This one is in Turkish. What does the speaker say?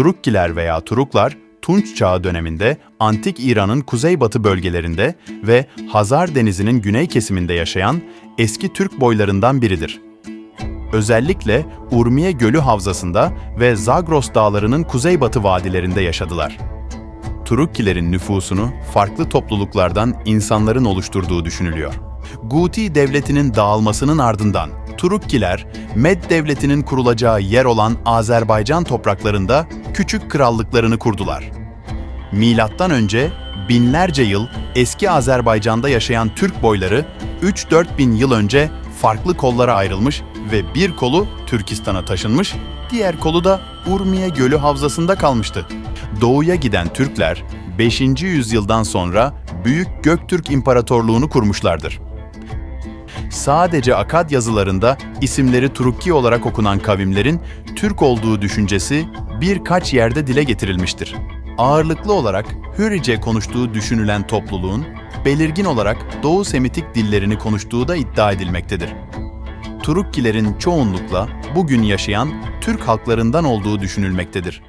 Turukkiler veya Turuklar, Tunç Çağı döneminde Antik İran'ın kuzeybatı bölgelerinde ve Hazar Denizi'nin güney kesiminde yaşayan eski Türk boylarından biridir. Özellikle Urmiye Gölü Havzası'nda ve Zagros Dağları'nın kuzeybatı vadilerinde yaşadılar. Turukkilerin nüfusunu farklı topluluklardan insanların oluşturduğu düşünülüyor. Guti devletinin dağılmasının ardından Turukkiler, Med devletinin kurulacağı yer olan Azerbaycan topraklarında küçük krallıklarını kurdular. Milattan önce binlerce yıl eski Azerbaycan'da yaşayan Türk boyları 3-4 bin yıl önce farklı kollara ayrılmış ve bir kolu Türkistan'a taşınmış, diğer kolu da Urmiye Gölü Havzası'nda kalmıştı. Doğuya giden Türkler 5. yüzyıldan sonra Büyük Göktürk İmparatorluğunu kurmuşlardır. Sadece Akad yazılarında isimleri Turukki olarak okunan kavimlerin Türk olduğu düşüncesi birkaç yerde dile getirilmiştir. Ağırlıklı olarak Hürrice konuştuğu düşünülen topluluğun belirgin olarak Doğu Semitik dillerini konuştuğu da iddia edilmektedir. Turukkilerin çoğunlukla bugün yaşayan Türk halklarından olduğu düşünülmektedir.